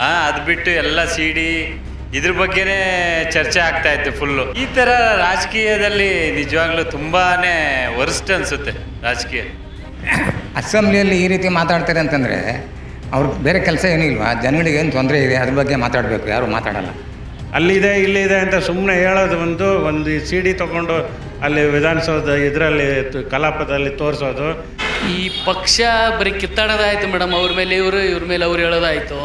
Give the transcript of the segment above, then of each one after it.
ಹಾಂ ಅದು ಬಿಟ್ಟು ಎಲ್ಲ ಸಿ ಡಿ ಇದ್ರ ಬಗ್ಗೆನೇ ಚರ್ಚೆ ಆಗ್ತಾ ಇತ್ತು ಫುಲ್ಲು ಈ ಥರ ರಾಜಕೀಯದಲ್ಲಿ ನಿಜವಾಗ್ಲೂ ತುಂಬಾನೇ ವರ್ಸ್ಟ್ ಅನಿಸುತ್ತೆ ರಾಜಕೀಯ. ಅಸೆಂಬ್ಲಿಯಲ್ಲಿ ಈ ರೀತಿ ಮಾತಾಡ್ತಾರೆ ಅಂತಂದರೆ ಅವ್ರಿಗೆ ಬೇರೆ ಕೆಲಸ ಏನಿಲ್ವಾ ಜನಗಳಿಗೆ ಏನು ತೊಂದರೆ ಇದೆ ಅದ್ರ ಬಗ್ಗೆ ಮಾತಾಡಬೇಕು ಯಾರು ಮಾತಾಡಲ್ಲ. ಅಲ್ಲಿದೆ ಇಲ್ಲಿದೆ ಅಂತ ಸುಮ್ಮನೆ ಹೇಳೋದು ಒಂದು ಒಂದು ಸಿ ಡಿ ತೊಗೊಂಡು ಅಲ್ಲಿ ವಿಧಾನಸೌಧ ಇದರಲ್ಲಿ ಕಲಾಪದಲ್ಲಿ ತೋರಿಸೋದು. ಈ ಪಕ್ಷ ಬರೀ ಕಿತ್ತಾಡೋದಾಯ್ತು ಮೇಡಮ್ ಅವ್ರ ಮೇಲೆ ಇವರು ಇವ್ರ ಮೇಲೆ ಅವ್ರು ಹೇಳೋದಾಯ್ತು.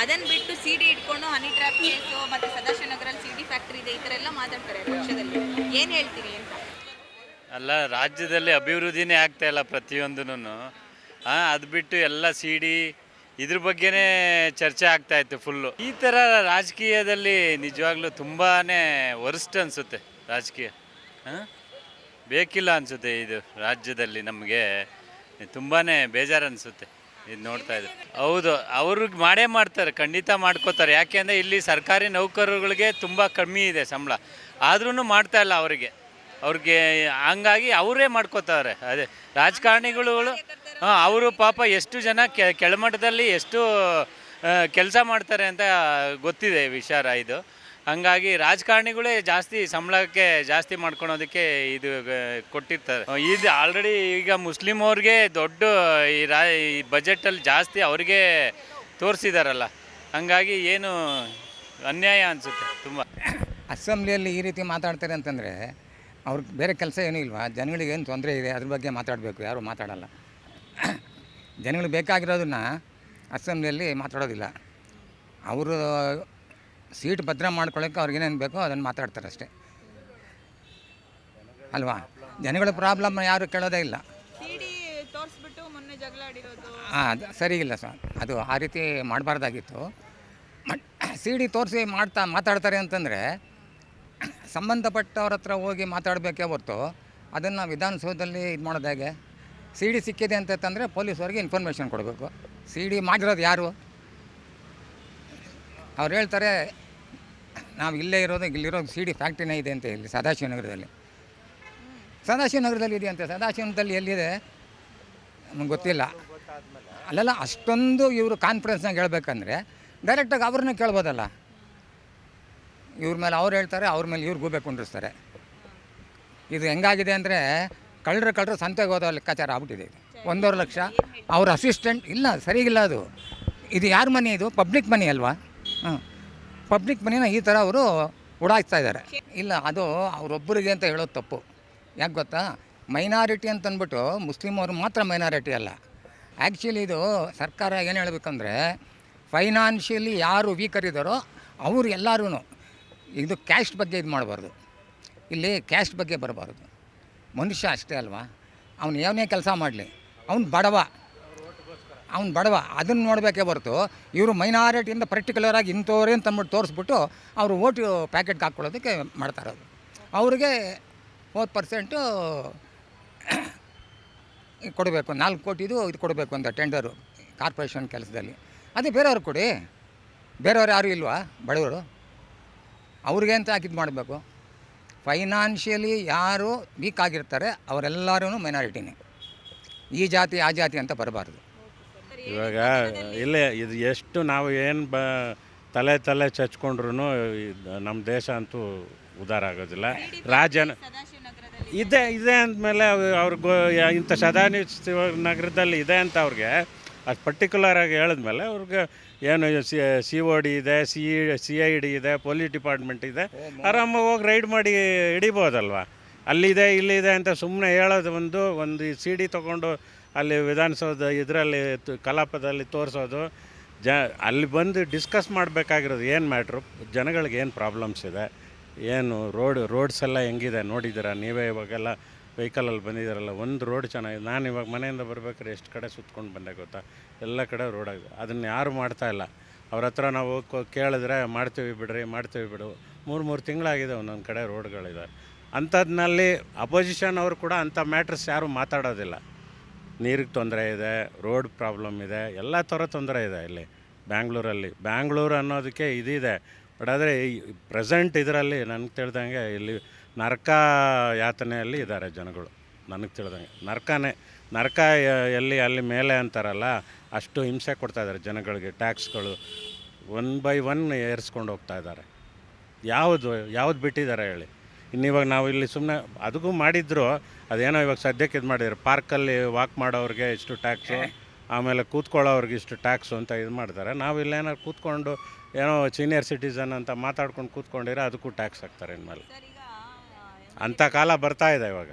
ಅದನ್ನ ಬಿಟ್ಟು ಸಿ ಡಿ ಇಟ್ಕೊಂಡು ಹನಿ ಟ್ರ್ಯಾಪ್ ಕೇಸು ಮತ್ತೆ ಸದಾಶಿವನಗರಲ್ಲಿ ಸಿ ಡಿ ಫ್ಯಾಕ್ಟ್ರಿ ಇದೆ, ಈ ಥರ ಎಲ್ಲ ಮಾತಾಡ್ತಾರೆ ಪಕ್ಷದಲ್ಲಿ. ಏನು ಹೇಳ್ತೀರಿ ಅಂತ? ಅಲ್ಲ, ರಾಜ್ಯದಲ್ಲಿ ಅಭಿವೃದ್ಧಿನೇ ಆಗ್ತಾ ಇಲ್ಲ ಪ್ರತಿಯೊಂದೂ ಅದು ಬಿಟ್ಟು ಎಲ್ಲ ಸಿ ಡಿ ಇದ್ರ ಬಗ್ಗೆನೇ ಚರ್ಚೆ ಆಗ್ತಾ ಇತ್ತು ಫುಲ್ಲು ಈ ಥರ ರಾಜಕೀಯದಲ್ಲಿ ನಿಜವಾಗ್ಲೂ ತುಂಬಾ ವರ್ಸ್ಟ್ ಅನಿಸುತ್ತೆ ರಾಜಕೀಯ. ಬೇಕಿಲ್ಲ ಅನಿಸುತ್ತೆ ಇದು ರಾಜ್ಯದಲ್ಲಿ ನಮಗೆ. ತುಂಬಾ ಬೇಜಾರು ಅನಿಸುತ್ತೆ. ಇದು ನೋಡ್ತಾ ಇದ್ದೆ. ಹೌದು ಅವ್ರಿಗೆ ಮಾಡೇ ಮಾಡ್ತಾರೆ, ಖಂಡಿತ ಮಾಡ್ಕೋತಾರೆ. ಯಾಕೆಂದರೆ ಇಲ್ಲಿ ಸರ್ಕಾರಿ ನೌಕರರುಗಳಿಗೆ ತುಂಬ ಕಮ್ಮಿ ಇದೆ ಸಂಬಳ. ಆದ್ರೂ ಮಾಡ್ತಾ ಇಲ್ಲ ಅವರಿಗೆ. ಅವ್ರಿಗೆ ಹಂಗಾಗಿ ಅವರೇ ಮಾಡ್ಕೋತಾರೆ. ಅದೇ, ರಾಜಕಾರಣಿಗಳು ಅವರು ಪಾಪ ಎಷ್ಟು ಜನ ಕೆ, ಕೆಳಮಟ್ಟದಲ್ಲಿ ಎಷ್ಟು ಕೆಲಸ ಮಾಡ್ತಾರೆ ಅಂತ ಗೊತ್ತಿದೆ ವಿಚಾರ ಇದು. ಹಂಗಾಗಿ ರಾಜಕಾರಣಿಗಳೇ ಜಾಸ್ತಿ ಸಂಬಳಕ್ಕೆ ಜಾಸ್ತಿ ಮಾಡ್ಕೊಳೋದಕ್ಕೆ ಇದು ಕೊಟ್ಟಿರ್ತಾರೆ. ಇದು ಆಲ್ರೆಡಿ ಈಗ ಮುಸ್ಲಿಂ ಅವ್ರಿಗೆ ದೊಡ್ಡ ಈ ರಾ, ಈ ಬಜೆಟಲ್ಲಿ ಜಾಸ್ತಿ ಅವ್ರಿಗೆ ತೋರಿಸಿದಾರಲ್ಲ. ಹಂಗಾಗಿ ಏನು ಅನ್ಯಾಯ ಅನಿಸುತ್ತೆ ತುಂಬ. ಅಸೆಂಬ್ಲಿಯಲ್ಲಿ ಈ ರೀತಿ ಮಾತಾಡ್ತಾರೆ ಅಂತಂದರೆ ಅವ್ರಿಗೆ ಬೇರೆ ಕೆಲಸ ಏನೂ ಇಲ್ವಾ? ಜನಗಳಿಗೆ ಏನು ತೊಂದರೆ ಇದೆ? ಅದ್ರ ಬಗ್ಗೆ ಮಾತಾಡಬೇಕು. ಯಾರು ಮಾತಾಡಲ್ಲ. ಜನಗಳು ಬೇಕಾಗಿರೋದನ್ನ ಅಸೆಂಬ್ಲಿಯಲ್ಲಿ ಮಾತಾಡೋದಿಲ್ಲ. ಅವರು ಸೀಟ್ ಭದ್ರ ಮಾಡ್ಕೊಳ್ಳೋಕ್ಕೆ ಅವ್ರಿಗೇನೇನು ಬೇಕೋ ಅದನ್ನು ಮಾತಾಡ್ತಾರೆ ಅಷ್ಟೇ. ಅಲ್ವಾ? ಜನಗಳ ಪ್ರಾಬ್ಲಮ್ ಯಾರು ಕೇಳೋದೇ ಇಲ್ಲ. ಸಿ ತೋರಿಸ್ಬಿಟ್ಟು ಮೊನ್ನೆ ಜಗಳ ಆಡಿರೋದು. ಹಾಂ ಅದು ಸರಿ ಇಲ್ಲ ಸರ್. ಅದು ಆ ರೀತಿ ಮಾಡಬಾರ್ದಾಗಿತ್ತು. ಸಿ ಡಿ ತೋರಿಸಿ ಮಾಡ್ತಾ ಮಾತಾಡ್ತಾರೆ ಅಂತಂದರೆ ಸಂಬಂಧಪಟ್ಟವ್ರ ಹತ್ರ ಹೋಗಿ ಮಾತಾಡಬೇಕೇ ಹೊರತು ಅದನ್ನು ವಿಧಾನಸೌಧದಲ್ಲಿ ಇದು ಮಾಡೋದು ಹೇಗೆ? ಸಿ ಡಿ ಸಿಕ್ಕಿದೆ ಅಂತಂದರೆ ಪೊಲೀಸವ್ರಿಗೆ ಇನ್ಫಾರ್ಮೇಷನ್ ಕೊಡಬೇಕು. ಸಿ ಡಿ ಮಾಡಿರೋದು ಯಾರು? ಅವ್ರು ಹೇಳ್ತಾರೆ ನಾವು ಇಲ್ಲೇ ಇರೋದು ಇಲ್ಲಿರೋ ಸಿ ಡಿ ಫ್ಯಾಕ್ಟ್ರಿನೇ ಇದೆ ಅಂತ ಇಲ್ಲಿ ಸದಾಶಿವನಗರದಲ್ಲಿ. ಸದಾಶಿವನಗರದಲ್ಲಿ ಇದೆಯಂತೆ ಸದಾಶಿವನದಲ್ಲಿ ಎಲ್ಲಿದೆ? ನಮ್ಗೆ ಗೊತ್ತಿಲ್ಲ. ಅಲ್ಲೆಲ್ಲ ಅಷ್ಟೊಂದು ಇವರು ಕಾನ್ಫಿಡೆನ್ಸ್ನಾಗ ಹೇಳ್ಬೇಕಂದ್ರೆ ಡೈರೆಕ್ಟಾಗಿ ಅವ್ರನ್ನ ಕೇಳ್ಬೋದಲ್ಲ. ಇವ್ರ ಮೇಲೆ ಅವ್ರು ಹೇಳ್ತಾರೆ ಅವ್ರ ಮೇಲೆ ಇವ್ರು ಗೂಬೆ ಕುಂಡಿರ್ಸ್ತಾರೆ. ಇದು ಹೆಂಗಾಗಿದೆ ಅಂದರೆ ಕಳ್ಳರು ಕಳ್ಳರು ಸಂತೆಗೆ ಹೋದ ಲೆಕ್ಕಾಚಾರ ಆಗ್ಬಿಟ್ಟಿದೆ ಇದು. ಒಂದೂವರೆ ಲಕ್ಷ. ಅವ್ರ ಅಸಿಸ್ಟೆಂಟ್ ಇಲ್ಲ ಸರಿಗಿಲ್ಲ ಅದು. ಇದು ಯಾರ ಮನೆ ಇದು? ಪಬ್ಲಿಕ್ ಮನಿ ಅಲ್ವಾ? ಹಾಂ ಪಬ್ಲಿಕ್ ಮನಿನ ಈ ಥರ ಅವರು ಉಡಾಯಿಸ್ತಾ ಇದ್ದಾರೆ. ಇಲ್ಲ, ಅದು ಅವರೊಬ್ಬರಿಗೆ ಅಂತ ಹೇಳೋದು ತಪ್ಪು. ಯಾಕೆ ಗೊತ್ತಾ? ಮೈನಾರಿಟಿ ಅಂತಂದ್ಬಿಟ್ಟು ಮುಸ್ಲಿಮ್ ಅವರು ಮಾತ್ರ ಮೈನಾರಿಟಿ ಅಲ್ಲ. ಆ್ಯಕ್ಚುಲಿ ಇದು ಸರ್ಕಾರ ಏನು ಹೇಳಬೇಕಂದ್ರೆ, ಫೈನಾನ್ಷಿಯಲಿ ಯಾರು ವೀಕರ್ ಇದ್ದಾರೋ ಅವರು ಎಲ್ಲರೂ ಇದು ಕ್ಯಾಸ್ಟ್ ಬಗ್ಗೆ ಇದು ಮಾಡಬಾರ್ದು. ಇಲ್ಲಿ ಕ್ಯಾಸ್ಟ್ ಬಗ್ಗೆ ಬರಬಾರ್ದು. ಮನುಷ್ಯ ಅಷ್ಟೇ ಅಲ್ವಾ? ಅವನು ಏನೇ ಕೆಲಸ ಮಾಡಲಿ, ಅವನು ಬಡವ. ಅವ್ನು ಬಡವ ಅದನ್ನು ನೋಡಬೇಕೇ ಹೊರತು ಇವರು ಮೈನಾರಿಟಿಯಿಂದ ಪರ್ಟಿಕ್ಯುಲರ್ ಆಗಿ ಅಂತ ಅಂದ್ಬಿಟ್ಟು ತೋರಿಸ್ಬಿಟ್ಟು ಅವರು ಓಟು ಪ್ಯಾಕೆಟ್ಗೆ ಹಾಕ್ಕೊಳ್ಳೋದಕ್ಕೆ ಮಾಡ್ತಾರೆ ಅವರು. ಅವ್ರಿಗೆ ಮೂವತ್ತು ಪರ್ಸೆಂಟು ಕೊಡಬೇಕು, ನಾಲ್ಕು ಕೋಟಿದು ಇದು ಕೊಡಬೇಕು ಅಂತ ಟೆಂಡರು ಕಾರ್ಪೊರೇಷನ್ ಕೆಲಸದಲ್ಲಿ. ಅದೇ ಬೇರೆಯವ್ರು ಕೊಡಿ. ಬೇರೆಯವ್ರು ಯಾರು ಇಲ್ವಾ? ಬಡವರು. ಅವ್ರಿಗೆ ಅಂತ ಹಾಕಿದ್ದು ಮಾಡಬೇಕು? ಫೈನಾನ್ಷಿಯಲಿ ಯಾರು ವೀಕ್ ಆಗಿರ್ತಾರೆ ಅವರೆಲ್ಲರೂ ಮೈನಾರಿಟಿನೇ ಈ ಜಾತಿ, ಆ ಜಾತಿ ಅಂತ ಬರಬಾರ್ದು. ಇವಾಗ ಇಲ್ಲೇ ಇದು ಎಷ್ಟು ನಾವು ಏನು ಬ ತಲೆ ತಲೆ ಚಚ್ಕೊಂಡ್ರು ನಮ್ಮ ದೇಶ ಅಂತೂ ಉದ್ಧಾರ ಆಗೋದಿಲ್ಲ. ರಾಜನ ಸದಾಶಿವನಗರದಲ್ಲಿ ಇದೆ ಇದೆ ಅಂದಮೇಲೆ ಅವ್ರಿಗೆ ಇಂಥ ಸದಾನಿ ನಗರದಲ್ಲಿ ಇದೆ ಅಂತ ಅವ್ರಿಗೆ ಅದು ಪರ್ಟಿಕ್ಯುಲರ್ ಆಗಿ ಹೇಳಿದ್ಮೇಲೆ ಅವ್ರಿಗೆ ಏನು ಸಿ ಸಿ ಒ ಡಿ ಇದೆ ಸಿ ಸಿ ಐ ಡಿ ಇದೆ ಪೊಲೀಸ್ ಡಿಪಾರ್ಟ್ಮೆಂಟ್ ಇದೆ. ಆರಾಮಾಗಿ ಹೋಗಿ ರೈಡ್ ಮಾಡಿ ಹಿಡಿಬೋದಲ್ವ? ಅಲ್ಲಿದೆ ಇಲ್ಲಿದೆ ಅಂತ ಸುಮ್ಮನೆ ಹೇಳೋದು ಒಂದು ಒಂದು ಸಿ ಡಿ ತೊಗೊಂಡು ಅಲ್ಲಿ ವಿಧಾನಸೌಧ ಇದರಲ್ಲಿ ಕಲಾಪದಲ್ಲಿ ತೋರಿಸೋದು, ಜ, ಅಲ್ಲಿ ಬಂದು ಡಿಸ್ಕಸ್ ಮಾಡಬೇಕಾಗಿರೋದು ಏನು ಮ್ಯಾಟ್ರು? ಜನಗಳಿಗೆ ಏನು ಪ್ರಾಬ್ಲಮ್ಸ್ ಇದೆ? ಏನು ರೋಡ್, ರೋಡ್ಸ್ ಎಲ್ಲ ಹೆಂಗಿದೆ? ನೋಡಿದ್ದೀರಾ? ನೀವೇ ಇವಾಗೆಲ್ಲ ವೆಹಿಕಲಲ್ಲಿ ಬಂದಿದ್ದೀರಲ್ಲ, ಒಂದು ರೋಡ್ ಚೆನ್ನಾಗಿದೆ. ನಾನು ಇವಾಗ ಮನೆಯಿಂದ ಬರ್ಬೇಕಾದ್ರೆ ಎಷ್ಟು ಕಡೆ ಸುತ್ಕೊಂಡು ಬಂದೆ ಗೊತ್ತಾ? ಎಲ್ಲ ಕಡೆ ರೋಡ್ ಆಗಿದೆ. ಅದನ್ನು ಯಾರು ಮಾಡ್ತಾ ಇಲ್ಲ. ಅವ್ರ ಹತ್ರ ನಾವು ಕೇಳಿದ್ರೆ ಮಾಡ್ತೀವಿ ಬಿಡ್ರಿ, ಮಾಡ್ತೀವಿ ಬಿಡು. ಮೂರು ಮೂರು ತಿಂಗಳಾಗಿದೆ ಒಂದೊಂದು ಕಡೆ ರೋಡ್ಗಳಿದೆ. ಅಂಥದ್ನಲ್ಲಿ ಅಪೋಸಿಷನ್ ಅವರು ಕೂಡ ಅಂಥ ಮ್ಯಾಟ್ರಸ್ ಯಾರೂ ಮಾತಾಡೋದಿಲ್ಲ. ನೀರಿಗೆ ತೊಂದರೆ ಇದೆ, ರೋಡ್ ಪ್ರಾಬ್ಲಮ್ ಇದೆ, ಎಲ್ಲ ಥರ ತೊಂದರೆ ಇದೆ ಇಲ್ಲಿ ಬ್ಯಾಂಗ್ಳೂರಲ್ಲಿ. ಬ್ಯಾಂಗ್ಳೂರು ಅನ್ನೋದಕ್ಕೆ ಇದಿದೆ. ಬಟ್ ಆದರೆ ಪ್ರೆಸೆಂಟ್ ಇದರಲ್ಲಿ ನನಗೆ ತಿಳಿದಂಗೆ ಇಲ್ಲಿ ನರಕ ಯಾತನೆಯಲ್ಲಿ ಇದ್ದಾರೆ ಜನಗಳು. ನನಗೆ ತಿಳಿದಂಗೆ. ನರಕನೇ, ನರಕ ಎಲ್ಲಿ, ಅಲ್ಲಿ ಮೇಲೆ ಅಂತಾರಲ್ಲ, ಅಷ್ಟು ಹಿಂಸೆ ಕೊಡ್ತಾ ಇದ್ದಾರೆ ಜನಗಳಿಗೆ, ಟ್ಯಾಕ್ಸ್ಗಳು. ಒನ್ ಬೈ ಒನ್ ಏರಿಸ್ಕೊಂಡು ಹೋಗ್ತಾ ಇದ್ದಾರೆ. ಯಾವುದು, ಯಾವ್ದು ಬಿಟ್ಟಿದ್ದಾರೆ ಹೇಳಿ? ಇನ್ನು ಇವಾಗ ನಾವು ಇಲ್ಲಿ ಸುಮ್ಮನೆ ಅದಕ್ಕೂ ಮಾಡಿದ್ರು ಅದೇನೋ ಇವಾಗ ಸದ್ಯಕ್ಕೆ ಇದು ಮಾಡಿದ್ರು. ಪಾರ್ಕಲ್ಲಿ ವಾಕ್ ಮಾಡೋರಿಗೆ ಇಷ್ಟು ಟ್ಯಾಕ್ಸು ಆಮೇಲೆ ಕೂತ್ಕೊಳ್ಳೋರಿಗೆ ಇಷ್ಟು ಟ್ಯಾಕ್ಸು ಅಂತ ಇದು ಮಾಡ್ತಾರೆ. ನಾವು ಇಲ್ಲೇನಾದ್ರು ಕೂತ್ಕೊಂಡು ಏನೋ ಸೀನಿಯರ್ ಸಿಟಿಸನ್ ಅಂತ ಮಾತಾಡ್ಕೊಂಡು ಕೂತ್ಕೊಂಡಿದ್ರೆ ಅದಕ್ಕೂ ಟ್ಯಾಕ್ಸ್ ಹಾಕ್ತಾರೆ ಇನ್ಮೇಲೆ. ಅಂಥ ಕಾಲ ಬರ್ತಾ ಇದೆ ಇವಾಗ.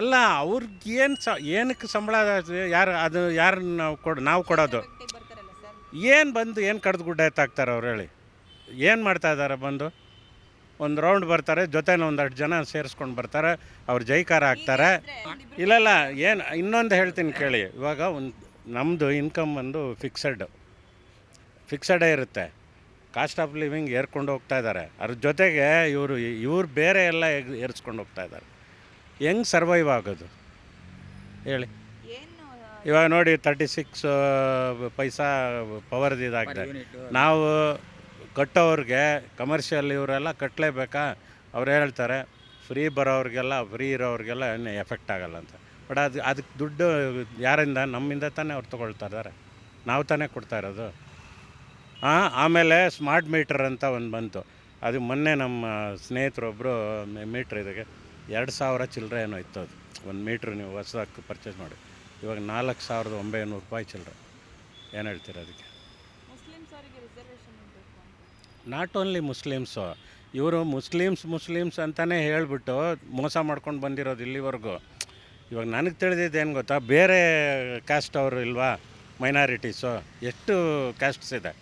ಅಲ್ಲ ಅವ್ರಿಗೆ ಏನು ಸ ಏನಕ್ಕೆ ಸಂಬಳ ಯಾರು ಅದು ಯಾರು ನಾವು ಕೊಡ ನಾವು ಕೊಡೋದು? ಏನು ಬಂದು ಏನು ಕಡ್ದು ಗುಡ್ಡ ಎತ್ತಾಕ್ತಾರೆ ಅವ್ರು ಹೇಳಿ? ಏನು ಮಾಡ್ತಾ ಇದ್ದಾರೆ ಬಂದು? ಒಂದು ರೌಂಡ್ ಬರ್ತಾರೆ ಜೊತೆನ ಒಂದಷ್ಟು ಜನ ಸೇರಿಸ್ಕೊಂಡು ಬರ್ತಾರೆ ಅವ್ರು ಜೈಕಾರ ಹಾಕ್ತಾರೆ ಇಲ್ಲಲ್ಲ ಏನು ಇನ್ನೊಂದು ಹೇಳ್ತೀನಿ ಕೇಳಿ. ಇವಾಗ ಒಂದು ನಮ್ಮದು ಇನ್ಕಮ್ ಒಂದು ಫಿಕ್ಸಡ್ ಫಿಕ್ಸಡೇ ಇರುತ್ತೆ. ಕಾಸ್ಟ್ ಆಫ್ ಲಿವಿಂಗ್ ಏರ್ಕೊಂಡು ಹೋಗ್ತಾ ಇದ್ದಾರೆ ಅದ್ರ ಜೊತೆಗೆ ಇವರು ಇವ್ರು ಬೇರೆ ಎಲ್ಲ ಏರಿಸ್ಕೊಂಡು ಏರ್ಸ್ಕೊಂಡು ಹೋಗ್ತಾ ಇದ್ದಾರೆ ಹೆಂಗೆ ಸರ್ವೈವ್ ಆಗೋದು? ಹೇಳಿ. ಏನು ಇವಾಗ ನೋಡಿ ತರ್ಟಿ ಸಿಕ್ಸ್ ಪೈಸಾ ಪವರ್ದು ಇದಾಗಿದೆ. ನಾವು ಕಟ್ಟೋರಿಗೆ ಕಮರ್ಷಿಯಲ್ ಇವರೆಲ್ಲ ಕಟ್ಟಲೇಬೇಕಾ ಅವ್ರು ಹೇಳ್ತಾರೆ ಫ್ರೀ ಬರೋರಿಗೆಲ್ಲ ಫ್ರೀ ಇರೋರಿಗೆಲ್ಲ ಏನು ಎಫೆಕ್ಟ್ ಆಗಲ್ಲ ಅಂತ. ಬಟ್ ಅದು, ಅದಕ್ಕೆ ದುಡ್ಡು ಯಾರಿಂದ? ನಮ್ಮಿಂದ ತಾನೇ ಅವ್ರು ತೊಗೊಳ್ತಾ ಇದ್ದಾರೆ. ನಾವು ತಾನೇ ಕೊಡ್ತಾ ಇರೋದು. ಹಾಂ ಆಮೇಲೆ ಸ್ಮಾರ್ಟ್ ಮೀಟರ್ ಅಂತ ಒಂದು ಬಂತು. ಅದು ಮೊನ್ನೆ ನಮ್ಮ ಸ್ನೇಹಿತರೊಬ್ಬರು ಮೀಟ್ರ್ ಇದಕ್ಕೆ ಎರಡು ಸಾವಿರ ಚಿಲ್ಲರೆ ಏನೋ ಇತ್ತು ಅದು. ಒಂದು ಮೀಟ್ರ್ ನೀವು ಹೊಸದಾಗಿ ಪರ್ಚೇಸ್ ಮಾಡಿ. ಇವಾಗ ನಾಲ್ಕು ಸಾವಿರದ ಒಂಬೈನೂರು ರೂಪಾಯಿ ಚಿಲ್ಲರೆ. ಏನು ಹೇಳ್ತೀರ ಅದಕ್ಕೆ ಮುಸ್ಲಿಮ್ಸ್ ಅವರಿಗೆ ರಿಸರ್ವೇಶನ್ ಬೇಕು ಅಂತ ನಾಟ್ ಓನ್ಲಿ ಮುಸ್ಲಿಮ್ಸು ಇವರು ಮುಸ್ಲಿಮ್ಸ್ ಮುಸ್ಲಿಮ್ಸ್ ಅಂತಲೇ ಹೇಳಿಬಿಟ್ಟು ಮೋಸ ಮಾಡ್ಕೊಂಡು ಬಂದಿರೋದು ಇಲ್ಲಿವರೆಗೂ. ಇವಾಗ ನನಗೆ ತಿಳಿದಿದ್ದು ಏನು ಗೊತ್ತಾ? ಬೇರೆ ಕ್ಯಾಸ್ಟ್ ಅವರು ಇಲ್ವಾ? ಮೈನಾರಿಟೀಸು ಎಷ್ಟು ಕ್ಯಾಸ್ಟ್ಸ್ ಇದೆ?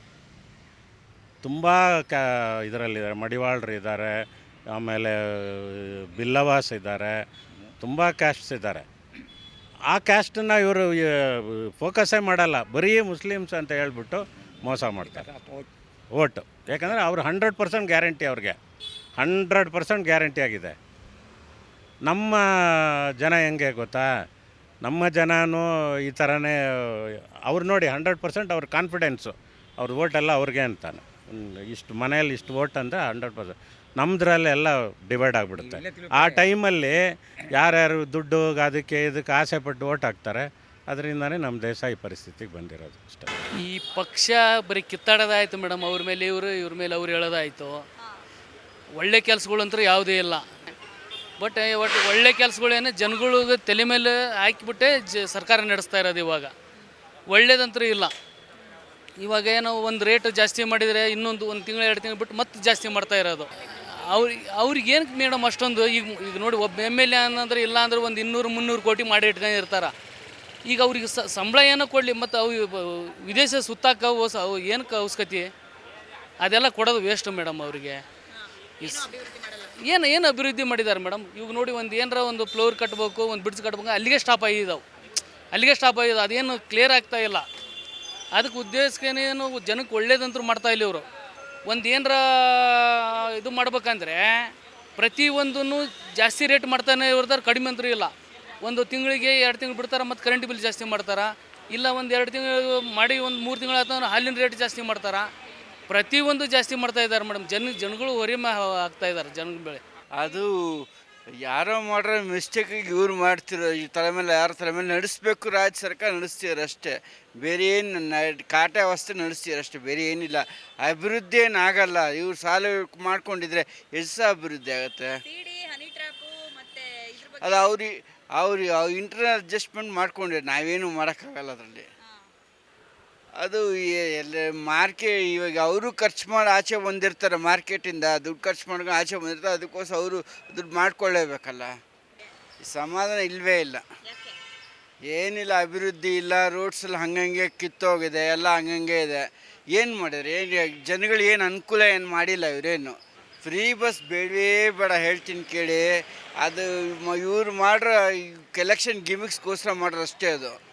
ತುಂಬ ಕ್ಯಾ ಇದರಲ್ಲಿದ್ದಾರೆ. ಮಡಿವಾಳರು ಇದ್ದಾರೆ, ಆಮೇಲೆ, ಬಿಲ್ಲವಾಸ್ ಇದ್ದಾರೆ. ತುಂಬ ಕ್ಯಾಸ್ಟ್ಸ್ ಇದ್ದಾರೆ. ಆ ಕ್ಯಾಸ್ಟನ್ನ ಇವರು ಫೋಕಸ್ಸೇ ಮಾಡಲ್ಲ. ಬರೀ ಮುಸ್ಲಿಮ್ಸ್ ಅಂತ ಹೇಳ್ಬಿಟ್ಟು ಮೋಸ ಮಾಡ್ತಾರೆ. ಓಟು ಯಾಕಂದರೆ ಅವ್ರು ಹಂಡ್ರೆಡ್ ಪರ್ಸೆಂಟ್ ಗ್ಯಾರಂಟಿ ಅವ್ರಿಗೆ. ಹಂಡ್ರೆಡ್ ಪರ್ಸೆಂಟ್ ಗ್ಯಾರಂಟಿ ಆಗಿದೆ. ನಮ್ಮ ಜನ ಹೆಂಗೆ ಗೊತ್ತಾ? ನಮ್ಮ ಜನನೂ ಈ ಥರನೇ ಅವ್ರು ನೋಡಿ ಹಂಡ್ರೆಡ್ ಪರ್ಸೆಂಟ್ ಅವ್ರ ಕಾನ್ಫಿಡೆನ್ಸು. ಅವ್ರ ಓಟೆಲ್ಲ ಅವ್ರಿಗೆ ಅಂತಾನೆ. ಇಷ್ಟು ಮನೆಯಲ್ಲಿ ಇಷ್ಟು ಓಟ್ ಅಂದರೆ ಹಂಡ್ರೆಡ್ ಪರ್ಸೆಂಟ್. ನಮ್ಮದ್ರಲ್ಲಿ ಎಲ್ಲ ಡಿವೈಡ್ ಆಗಿಬಿಡುತ್ತೆ. ಆ ಟೈಮಲ್ಲಿ ಯಾರ್ಯಾರು ದುಡ್ಡು ಅದಕ್ಕೆ ಇದಕ್ಕೆ ಆಸೆ ಪಟ್ಟು ಓಟ್ ಹಾಕ್ತಾರೆ ಅದರಿಂದನೇ ನಮ್ಮ ದೇಶ ಈ ಪರಿಸ್ಥಿತಿಗೆ ಬಂದಿರೋದು ಅಷ್ಟೇ. ಈ ಪಕ್ಷ ಬರೀ ಕಿತ್ತಾಡೋದಾಯ್ತು ಮೇಡಮ್, ಅವ್ರ ಮೇಲೆ ಇವರು, ಇವ್ರ ಮೇಲೆ ಅವ್ರು ಹೇಳೋದಾಯ್ತು. ಒಳ್ಳೆ ಕೆಲಸಗಳಂತೂ ಯಾವುದೇ ಇಲ್ಲ. ಬಟ್ ಒಟ್ಟು ಒಳ್ಳೆ ಕೆಲಸಗಳೇನು ಜನಗಳಿಗೆ ತಲೆ ಮೇಲೆ ಹಾಕಿಬಿಟ್ಟೆ ಜ ಸರ್ಕಾರ ನಡೆಸ್ತಾ ಇರೋದು ಇವಾಗ. ಒಳ್ಳೇದಂತೂ ಇಲ್ಲ. ಇವಾಗ ಏನೋ ಒಂದು ರೇಟ್ ಜಾಸ್ತಿ ಮಾಡಿದರೆ ಇನ್ನೊಂದು ಒಂದು ತಿಂಗಳು, ಎರಡು ತಿಂಗಳು ಬಿಟ್ಟು ಮತ್ತೆ ಜಾಸ್ತಿ ಮಾಡ್ತಾ ಇರೋದು. ಅವ್ರು, ಅವ್ರಿಗೆ ಏನಕ್ಕೆ ಮೇಡಮ್ ಅಷ್ಟೊಂದು? ಈಗ ಈಗ ನೋಡಿ ಒಬ್ಬ ಎಂ ಎಲ್ ಎ ಅಂದರೆ ಇಲ್ಲ ಅಂದ್ರೆ ಒಂದು ಇನ್ನೂರು, ಮುನ್ನೂರು ಕೋಟಿ ಮಾಡಿ ಇಟ್ಕೊಂಡು ಇರ್ತಾರೆ ಈಗ ಅವ್ರಿಗೆ ಸ ಸಂಬಳ ಏನೋ ಕೊಡಲಿ ಮತ್ತು ಅವು ವಿದೇಶ ಸುತ್ತಾಕ ಹೊಸ ಅವು ಏನಕ್ಕೆ ಅವಶ್ಯಕತೆ? ಅದೆಲ್ಲ ಕೊಡೋದು ವೇಸ್ಟ್ ಮೇಡಮ್ ಅವರಿಗೆ. ಏನು ಏನು ಅಭಿವೃದ್ಧಿ ಮಾಡಿದ್ದಾರೆ ಮೇಡಮ್ ಇವಾಗ ನೋಡಿ ಒಂದು ಏನರ ಒಂದು ಫ್ಲೋರ್ ಕಟ್ಟಬೇಕು ಒಂದು ಬಿಡ್ಸ್ ಕಟ್ಬೇಕು ಅಲ್ಲಿಗೆ ಸ್ಟಾಪ್ ಆಗಿದ್ದಾವೆ ಅಲ್ಲಿಗೆ ಸ್ಟಾಪ್ ಆಗಿದೆ ಅದೇನು ಕ್ಲಿಯರ್ ಆಗ್ತಾ ಇಲ್ಲ. ಅದಕ್ಕೆ ಉದ್ದೇಶಕ್ಕೇನೇನು ಜನಕ್ಕೆ ಒಳ್ಳೇದಂತೂ ಮಾಡ್ತಾ ಇಲ್ಲ ಇವರು. ಒಂದು ಏನರ ಇದು ಮಾಡ್ಬೇಕಂದ್ರೆ ಪ್ರತಿಯೊಂದನ್ನು ಜಾಸ್ತಿ ರೇಟ್ ಮಾಡ್ತಾನೆ ಇರ್ತಾರೆ ಕಡಿಮೆ ಅಂತೂ ಇಲ್ಲ. ಒಂದು ತಿಂಗಳಿಗೆ ಎರಡು ತಿಂಗಳು ಬಿಡ್ತಾರೆ ಮತ್ತು ಕರೆಂಟ್ ಬಿಲ್ ಜಾಸ್ತಿ ಮಾಡ್ತಾರೆ. ಇಲ್ಲ ಒಂದು ಎರಡು ತಿಂಗಳು ಮಾಡಿ ಒಂದು ಮೂರು ತಿಂಗಳು ಆಯ್ತು ಹಾಲಿನ ರೇಟ್ ಜಾಸ್ತಿ ಮಾಡ್ತಾರೆ. ಪ್ರತಿಯೊಂದು ಜಾಸ್ತಿ ಮಾಡ್ತಾ ಇದ್ದಾರೆ ಮೇಡಮ್ ಜನ ಜನಗಳು ಹೊರೆ ಮಾ ಆಗ್ತಾ ಇದ್ದಾರೆ ಜನ ಬೆಳೆ. ಅದು ಯಾರೋ ಮಾಡ್ರೆ ಮಿಸ್ಟೇಕ್ ಇವ್ರು ಮಾಡ್ತಿರೋ ಈ ತಲೆ ಮೇಲೆ ಯಾರ ತಲೆ ಮೇಲೆ ನಡೆಸ್ಬೇಕು ರಾಜ್ಯ ಸರ್ಕಾರ ನಡೆಸ್ತೀರ ಅಷ್ಟೇ. ಬೇರೆ ಏನು ಕಾಟ ವ್ಯವಸ್ಥೆ ನಡೆಸ್ತೀರ ಅಷ್ಟೇ. ಬೇರೆ ಏನಿಲ್ಲ. ಅಭಿವೃದ್ಧಿ ಏನು ಆಗಲ್ಲ. ಇವ್ರು ಸಾಲ ಮಾಡ್ಕೊಂಡಿದ್ರೆ ಎಷ್ಟು ಅಭಿವೃದ್ಧಿ ಆಗುತ್ತೆ. ಅದು ಅವ್ರಿಗೆ ಅವ್ರಿಗೆ ಇಂಟರ್ನಲ್ ಅಡ್ಜಸ್ಟ್ಮೆಂಟ್ ಮಾಡ್ಕೊಂಡ್ರೆ ನಾವೇನು ಮಾಡೋಕ್ಕಾಗಲ್ಲ ಅದರಲ್ಲಿ. ಅದು ಎಲ್ಲ ಮಾರ್ಕೆ ಇವಾಗ ಅವರು ಖರ್ಚು ಮಾಡಿ ಆಚೆ ಬಂದಿರ್ತಾರೆ ಮಾರ್ಕೆಟಿಂದ ದುಡ್ಡು ಖರ್ಚು ಮಾಡ್ಕೊಂಡು ಆಚೆ ಬಂದಿರ್ತಾರೆ ಅದಕ್ಕೋಸ್ಕರ ಅವರು ದುಡ್ಡು ಮಾಡ್ಕೊಳ್ಳೇಬೇಕಲ್ಲ. ಸಮಾಧಾನ ಇಲ್ಲವೇ ಇಲ್ಲ. ಏನಿಲ್ಲ ಅಭಿವೃದ್ಧಿ ಇಲ್ಲ ರೋಡ್ಸಲ್ಲಿ ಹಂಗಂಗೆ ಕಿತ್ತೋಗಿದೆ ಎಲ್ಲ ಹಂಗಂಗೆ ಇದೆ. ಏನು ಮಾಡಿದ್ರೆ ಏನು ಜನಗಳು ಏನು ಅನುಕೂಲ ಏನು ಮಾಡಿಲ್ಲ ಇವರೇನು? ಫ್ರೀ ಬಸ್ ಬೇಡವೇ ಬೇಡ ಹೇಳ್ತೀನಿ ಕೇಳಿ. ಅದು ಇವ್ರು ಮಾಡ್ರ ಕಲೆಕ್ಷನ್ ಗಿಮಿಕ್ಸ್ಗೋಸ್ಕರ ಮಾಡ್ರಷ್ಟೇ ಅದು.